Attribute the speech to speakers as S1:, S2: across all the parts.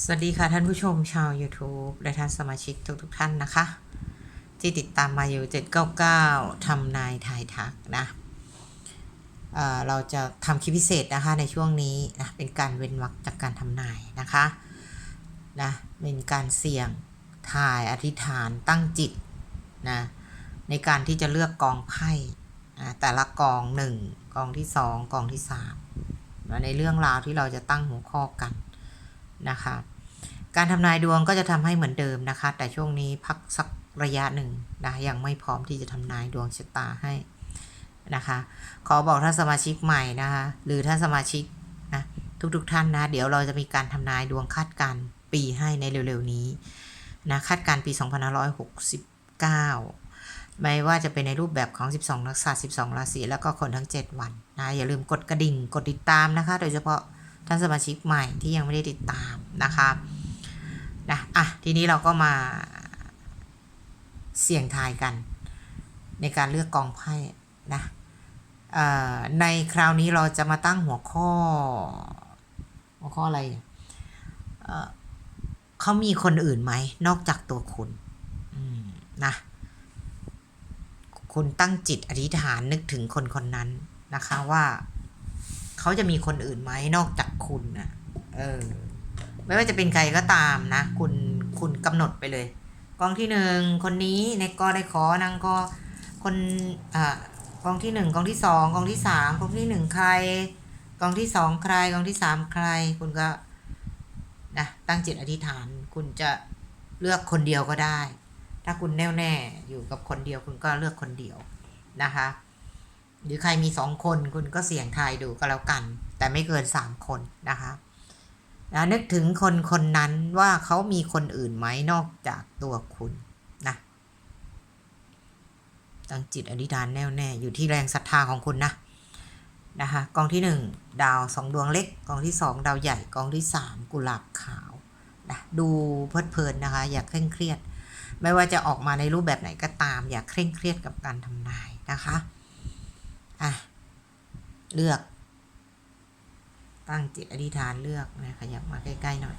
S1: สวัสดีค่ะท่านผู้ชมชาว YouTube และท่านสมาชิกทุกทท่านนะคะ ที่ติดตามมาอยู่ 799ทำนายทายทักนะเเราจะทำคลิปพิเศษนะคะในช่วงนี้นะเป็นการเว้นวรรคจากการทำนายนะคะนะเป็นการเสี่ยงถ่ายอธิษฐานตั้งจิตนะในการที่จะเลือกกองไพ่นะแต่ละกองหนึ่งกองที่สองกองที่สามนะในเรื่องราวที่เราจะตั้งหัวข้อกัน นะคะ การทำนายดวงก็จะทำให้เหมือนเดิมนะคะ แต่ช่วงนี้พักสักระยะหนึ่งนะยังไม่พร้อมที่จะทำนายดวงชะตาให้นะคะ ขอบอกท่านสมาชิกใหม่นะคะหรือท่านสมาชิกนะทุกๆทท่านนะเดี๋ยวเราจะมีการทำนายดวงคาดการปีให้ในเร็วๆนี้นะคาดการปี 2569ไม่ว่าจะเป็นในรูปแบบของ 12 นักษัตริย์12 ราศี แล้วก็คนทั้ง 7 วันนะ อย่าลืมกดกระดิ่ง กดติดตามนะคะ โดยเฉพาะ ท่านสมาชิกใหม่ที่ยังไม่ได้ติดตามนะคะนะอะทีนี้เราก็มาเสี่ยงทายกัน ในการเลือกกองไพ่นะเอ่อในคราวนี้เราจะมาตั้งหัวข้อ หัวข้ออะไรเออเขามีคนอื่นไหม นอกจากตัวคุณนะคุณตั้งจิตอธิษฐานนึกถึงคนคนนั้นนะคะว่า เขาจะมีคนอื่นไหมนอกจากคุณนะเออ ไม่ว่าจะเป็นใครก็ตามนะ คุณคุณกำหนดไปเลย กองที่หนึ่งคนนี้ในกอได้ขอนางก็คนอ่ากองที่หนึ่งกองที่สองกองที่สามกองที่หนึ่งใคร กองที่สองใคร กองที่สามใคร คุณก็นะตั้งจิตอธิษฐาน คุณจะเลือกคนเดียวก็ได้ ถ้าคุณแน่วแน่อยู่กับคนเดียว คุณก็เลือกคนเดียวนะคะ หรือใครมีสองคนคุณก็เสี่ยงทายดูก็แล้วกัน แต่ไม่เกินสามคนนะคะนะนึกถึงคนคนนั้นว่าเขามีคนอื่นไหมนอกจากตัวคุณนะตั้งจิตอธิษฐานแน่วแน่อยู่ที่แรงศรัทธาของคุณนะนะคะกองที่หนึ่งดาวสองดวงเล็กกองที่สองดาวใหญ่กองที่สามกุหลาบขาวนะดูเพลิดเพลินนะคะ อย่าเคร่งเครียด ไม่ว่าจะออกมาในรูปแบบไหนก็ตาม อย่าเคร่งเครียดกับการทำนายนะคะ อะ เลือก ตั้งจิตอธิษฐานเลือกนะขยับมาใกล้ๆหน่อย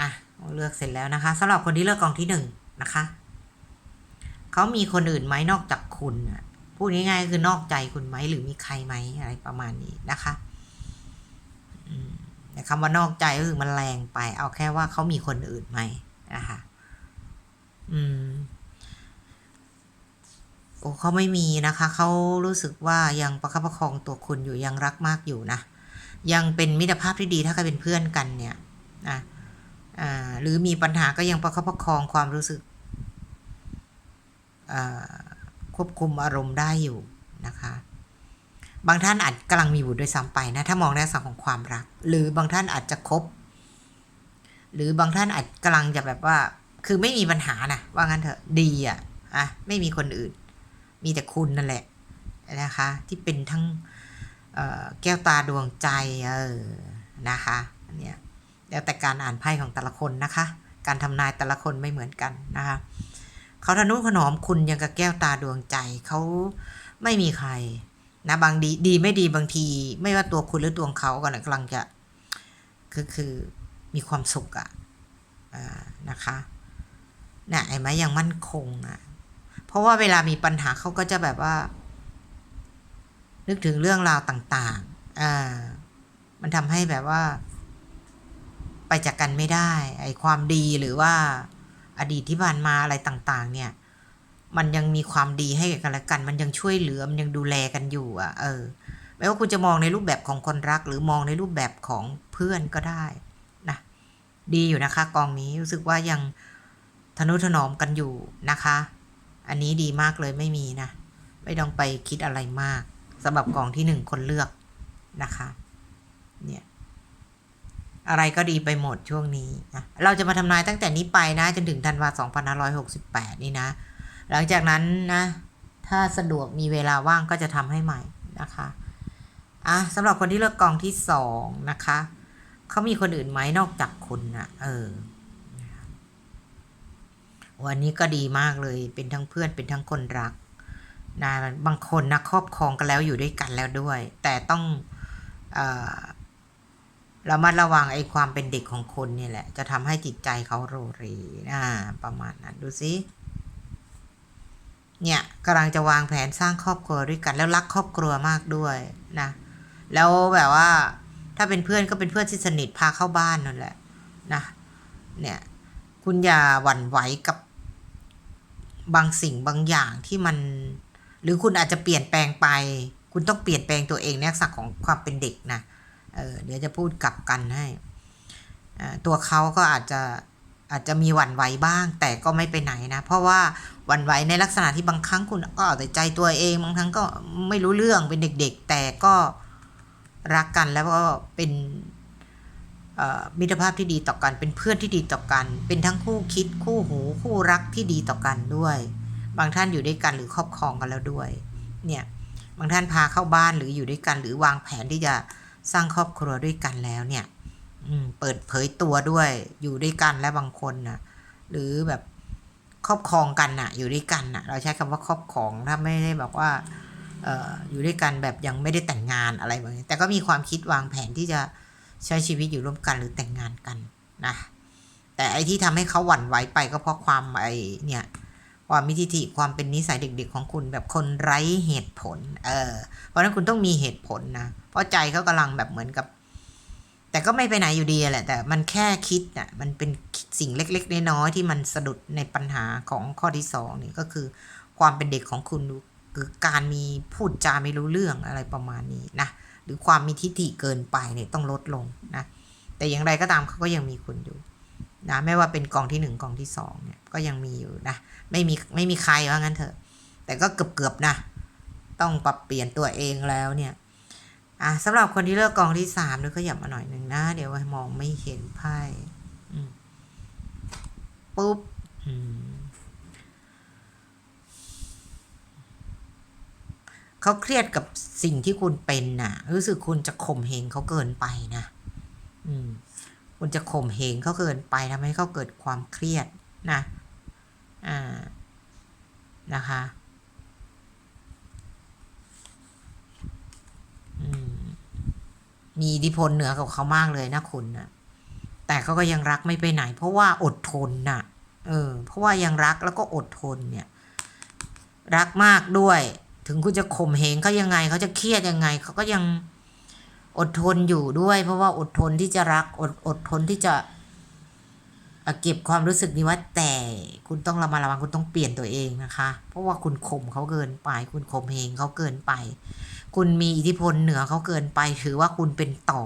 S1: อะเลือกเสร็จแล้วนะคะสำหรับคนที่เลือกกองที่หนึ่งนะคะเขามีคนอื่นไหมนอกจากคุณอะพูดง่ายๆคือนอกใจคุณไหมหรือมีใครไหมอะไรประมาณนี้นะคะแต่คำว่านอกใจก็คือมันแรงไป เอาแค่ว่าเขามีคนอื่นไหมนะคะ อืม โอ้เขาไม่มีนะคะ เขารู้สึกว่ายังประคับประคองตัวคุณอยู่ยังรักมากอยู่นะ ยังเป็นมิตรภาพที่ดีถ้าใครเป็นเพื่อนกันเนี่ยนะหรือมีปัญหาก็ยังประคับประคองความรู้สึกควบคุมอารมณ์ได้อยู่นะคะ บางท่านอาจกำลังมีบุตรด้วยซ้ำไปนะ ถ้ามองในสังของความรัก หรือบางท่านอาจจะคบ หรือบางท่านอาจกำลังจะแบบว่า คือไม่มีปัญหานะว่างั้นเถอะดีอะอะไม่มีคนอื่น มีแต่คุณนั่นแหละนะคะ ที่เป็นทั้งแก้วตาดวงใจเออนะคะเนี้ยแล้วแต่การอ่านไพ่ของแต่ละคนนะคะ การทำนายแต่ละคนไม่เหมือนกันนะคะเขาทนุถนอมคุณยังกับแก้วตาดวงใจเขาไม่มีใครนะบางดีดีไม่ดีบางที ไม่ว่าตัวคุณหรือตัวเขาก็กำลังจะคือคือมีความสุขอะอ่านะคะเนี่ยไอ้ไหมยังมั่นคงอะ เพราะว่าเวลามีปัญหาเขาก็จะแบบว่า นึกถึงเรื่องราวต่างๆอ่ามันทำให้แบบว่า ไปจากกันไม่ได้ ไอ้ความดีหรือว่า อดีตที่ผ่านมาอะไรต่าง ๆ เนี่ย มันยังมีความดีให้กันและกัน มันยังช่วยเหลือ มันยังดูแลกันอยู่อะ เออไม่ว่าคุณจะมองในรูปแบบของคนรัก หรือมองในรูปแบบของเพื่อนก็ได้นะดีอยู่นะคะ กองนี้รู้สึกว่ายังทนุถนอมกันอยู่นะคะ อันนี้ดีมากเลยไม่มีนะ ไม่ต้องไปคิดอะไรมากสำหรับกองที่หนึ่งคนเลือกนะคะ เนี่ย อะไรก็ดีไปหมดช่วงนี้นะเราจะมาทำนายตั้งแต่นี้ไปนะ จนถึงธันวา2568 นี่นะ หลังจากนั้นนะ ถ้าสะดวกมีเวลาว่างก็จะทำให้ใหม่นะคะอะสำหรับคนที่เลือกกองที่สองนะคะ เขามีคนอื่นไหมนอกจากคุณนะเออ วันนี้ก็ดีมากเลย เป็นทั้งเพื่อนเป็นทั้งคนรักนะบางคนนะครอบครองกันแล้วอยู่ด้วยกันแล้วด้วย แต่ต้องอระมัดระวังไอ้ความเป็นเด็กของคนเนี่ยแหละ จะทำให้จิตใจเขาโรเรอ่าประมาณนั้นดูสิเนี่ยกำลังจะวางแผนสร้างครอบครัวด้วยกัน แล้วรักครอบครัวมากด้วยนะแล้วแบบว่า ถ้าเป็นเพื่อนก็เป็นเพื่อนที่สนิทพาเข้าบ้านนั่นแหละนะเนี่ยคุณอย่าหวั่นไหวกับ บางสิ่งบางอย่างที่มัน หรือคุณอาจจะเปลี่ยนแปลงไป คุณต้องเปลี่ยนแปลงตัวเองในลักษณะของความเป็นเด็กนะเออเดี๋ยวจะพูดกลับกันให้ตัวเขาก็อาจจะอาจจะมีหวั่นไหวบ้าง แต่ก็ไม่ไปไหนนะ เพราะว่าหวั่นไหวในลักษณะที่บางครั้งคุณก็เอาแต่ใจตัวเอง บางครั้งก็ไม่รู้เรื่องเป็นเด็กๆ แต่ก็รักกันแล้วก็เป็น มิตรภาพที่ดีต่อกัน เป็นเพื่อนที่ดีต่อกัน เป็นทั้งคู่คิดคู่หู คู่รักที่ดีต่อกันด้วย บางท่านอยู่ด้วยกันหรือครอบครองกันแล้วด้วย เนี่ย บางท่านพาเข้าบ้านหรืออยู่ด้วยกัน หรือวางแผนที่จะสร้างครอบครัวด้วยกันแล้วเนี่ยอืเปิดเผยตัวด้วย อยู่ด้วยกันและบางคนนะหรือแบบครอบครองกันน่ะ อยู่ด้วยกันน่ะ เราใช้คำว่าครอบครองถ้าไม่ได้แบบว่าอออยู่ด้วยกันแบบยังไม่ได้แต่งงานอะไรแบบนี้แต่ก็มีความคิดวางแผนที่จะ ใช้ชีวิตอยู่ร่วมกันหรือแต่งงานกันนะแต่ไอ้ที่ทำให้เขาหวั่นไหวไปก็เพราะความไอ้เนี่ยความมิทิฐิความเป็นนิสัยเด็กๆของคุณแบบคนไร้เหตุผล เออ เพราะนั้นคุณต้องมีเหตุผลนะ เพราะใจเขากำลังแบบเหมือนกับ แต่ก็ไม่ไปไหนอยู่ดีแหละ แต่มันแค่คิดน่ะ มันเป็นสิ่งเล็กๆน้อยๆที่มันสะดุดในปัญหาของข้อที่สองนี่ก็คือ ความเป็นเด็กของคุณคือการมีพูดจาไม่รู้เรื่องอะไรประมาณนี้นะ หรือความมีทิฏฐิเกินไปเนี่ยต้องลดลงนะแต่อย่างไรก็ตามเขาก็ยังมีคุณอยู่นะไม่ว่าเป็นกองที่หนึ่งกองที่สองเนี่ยก็ยังมีอยู่นะไม่มีไม่มีใครว่างั้นเถอะ แต่ก็เกือบเกือบๆนะ ต้องปรับเปลี่ยนตัวเองแล้วเนี่ยอะสำหรับคนที่เลือกกองที่สามเนี่ยก็หยับมาหน่อยหนึ่งนะ เดี๋ยวมองไม่เห็นไพ่ปุ๊บอืม เขาเครียดกับสิ่งที่คุณเป็นน่ะ รู้สึกคุณจะข่มเหงเขาเกินไปนะ อืม คุณจะข่มเหงเขาเกินไปทำให้เขาเกิดความเครียดนะ อ่า นะคะ อืม มีอิทธิพลเหนือกับเขามากเลยนะคุณนะแต่เขาก็ยังรักไม่ไปไหน เพราะว่าอดทนน่ะ เออ เพราะว่ายังรักแล้วก็อดทนเนี่ย รักมากด้วย ถึงคุณจะข่มเหงเขายังไงเขาจะเครียดยังไงเขาก็ยังอดทนอยู่ด้วย เพราะว่าอดทนที่จะรักอดอดทนที่จะเก็บความรู้สึกนี้ว่าแต่คุณต้องระมัดระวังคุณต้องเปลี่ยนตัวเองนะคะ เพราะว่าคุณข่มเขาเกินไป คุณข่มเหงเขาเกินไป คุณมีอิทธิพลเหนือเขาเกินไป ถือว่าคุณเป็นต่อ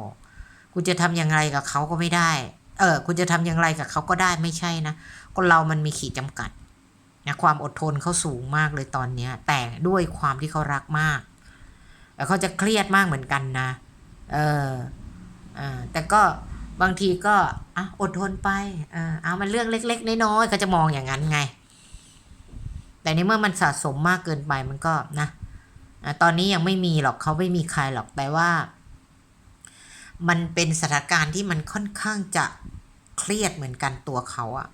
S1: คุณจะทำอย่างไรกับเขาก็ไม่ได้ เออ คุณจะทำอย่างไรกับเขาก็ได้ไม่ใช่นะคนเรามันมีขีดจำกัด นะความอดทนเขาสูงมากเลยตอนเนี้ย แต่ด้วยความที่เขารักมากแล้วเขาจะเครียดมากเหมือนกันนะ เอออ่าแต่ก็บางทีก็อะอดทนไปเออเอามันเรื่องเล็ก ๆน้อยๆเขาจะมองอย่างนั้นไง แต่ในเมื่อมันสะสมมากเกินไปมันก็นะตอนนี้ยังไม่มีหรอกเขาไม่มีใครหรอกแต่ว่า มันเป็นสถานการณ์ที่มันค่อนข้างจะเครียดเหมือนกันตัวเขาอะ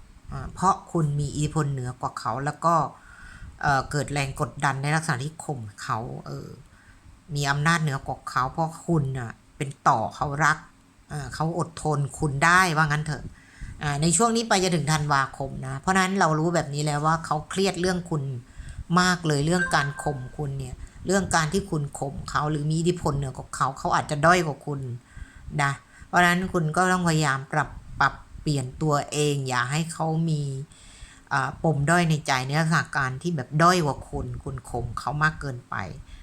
S1: เพราะคุณมีอิทธิพลเหนือกว่าเขาแล้วก็เกิดแรงกดดันในลักษณะที่ข่มเขาเออมีอำนาจเหนือกว่าเขา เพราะคุณน่ะเป็นต่อเขารักเขาอดทนคุณได้ว่างั้นเถอะในช่วงนี้ไปจะถึงธันวาคมนะ เพราะนั้นเรารู้แบบนี้แล้วว่าเขาเครียดเรื่องคุณมากเลยเรื่องการข่มคุณเนี่ย เรื่องการที่คุณข่มเขาหรือมีอิทธิพลเหนือกว่าเขาเขาอาจจะด้อยกว่าคุณนะเพราะนั้นคุณก็ต้องพยายามปรับปรับ ปลี่ยนตัวเอง อย่าให้เขามีปมด้อยในใจในลักษณะการที่แบบด้อยกว่าคุณคุณข่มเขามากเกินไป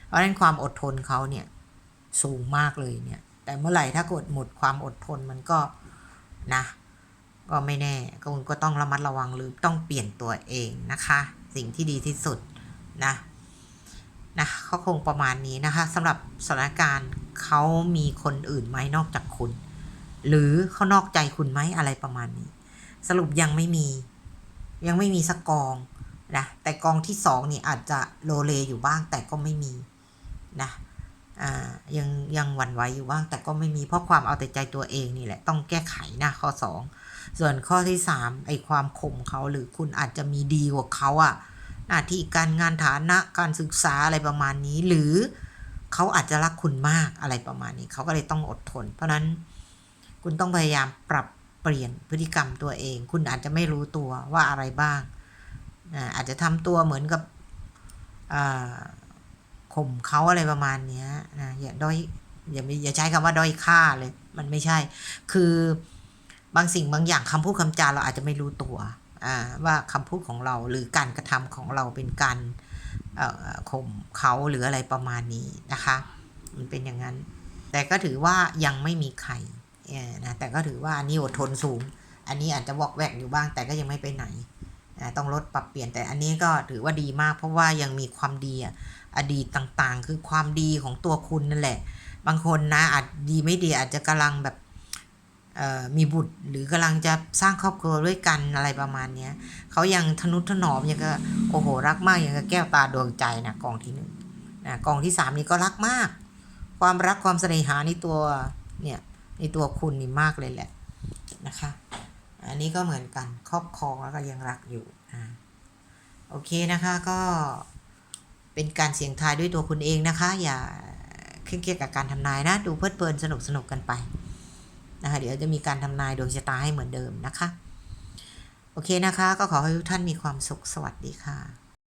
S1: เพราะฉะนั้นความอดทนเขาเนี่ยสูงมากเลยเนี่ย แต่เมื่อไหร่ถ้ากดหมดความอดทนมันก็นะ ก็ไม่แน่ก็คุณก็ต้องระมัดระวังหรือต้องเปลี่ยนตัวเองนะคะ สิ่งที่ดีที่สุดนะนะเขาคงประมาณนี้นะคะสำหรับสถานการณ์เขามีคนอื่นไหมนอกจากคุณ หรือเขานอกใจคุณไหมอะไรประมาณนี้ สรุปยังไม่มี ยังไม่มีสักกองนะแต่กองที่สองนี่อาจจะโลเลอยู่บ้างแต่ก็ไม่มีนะยังยังหวั่นไหวอยู่บ้างแต่ก็ไม่มีเพราะความเอาแต่ใจตัวเองนี่แหละต้องแก้ไขนะข้อ 2 ส่วนข้อที่3ไอ้ความข่มเขาหรือคุณอาจจะมีดีกว่าเขาอะหน้าที่การงานฐานะการศึกษาอะไรประมาณนี้ หรือเขาอาจจะรักคุณมากอะไรประมาณนี้เขาก็เลยต้องอดทน เพราะนั้น คุณต้องพยายามปรับเปลี่ยนพฤติกรรมตัวเอง คุณอาจจะไม่รู้ตัวว่าอะไรบ้าง อาจจะทำตัวเหมือนกับข่มเขาอะไรประมาณนี้นะอย่าด้อยอย่าอย่าใช้คำว่าด้อยค่าเลย มันไม่ใช่ คือบางสิ่งบางอย่างคำพูดคำจาเราอาจจะไม่รู้ตัวว่าคำพูดของเราหรือการกระทำของเราเป็นการข่มเขาหรืออะไรประมาณนี้นะคะ มันเป็นอย่างนั้น แต่ก็ถือว่ายังไม่มีใคร นะแต่ก็ถือว่าอันนี้อดทนสูง อันนี้อาจจะวอกแวกอยู่บ้างแต่ก็ยังไม่ไปไหนนะต้องลดปรับเปลี่ยนแต่อันนี้ก็ถือว่าดีมาก เพราะว่ายังมีความดีอะอดีตต่างๆ คือความดีของตัวคุณนั่นแหละ บางคนนะอาจดีไม่ดีอาจจะกำลังแบบมีบุตรหรือกำลังจะสร้างครอบครัวด้วยกันอะไรประมาณเนี้ยเขายังทนุถนอมยังก็โอ้โหรักมากยังก็แก้วตาดวงใจนะกองที่หนึ่งนะกองที่สามนี่ก็รักมาก ความรักความเสน่หาในตัวเนี่ย ตัวคุณนี่มากเลยแหละนะคะ อันนี้ก็เหมือนกันครอบครองแล้วก็ยังรักอยู่อ่าโอเคนะคะก็เป็นการเสี่ยงทายด้วยตัวคุณเองนะคะ อย่าเคร่งเครียดกับการทำนายนะ ดูเพลิดเพลินสนุกสนุกกันไปนะคะเดี๋ยวจะมีการทำนายดวงชะตาให้เหมือนเดิมนะคะ โอเคนะคะ ก็ขอให้ทุกท่านมีความสุขสวัสดีค่ะ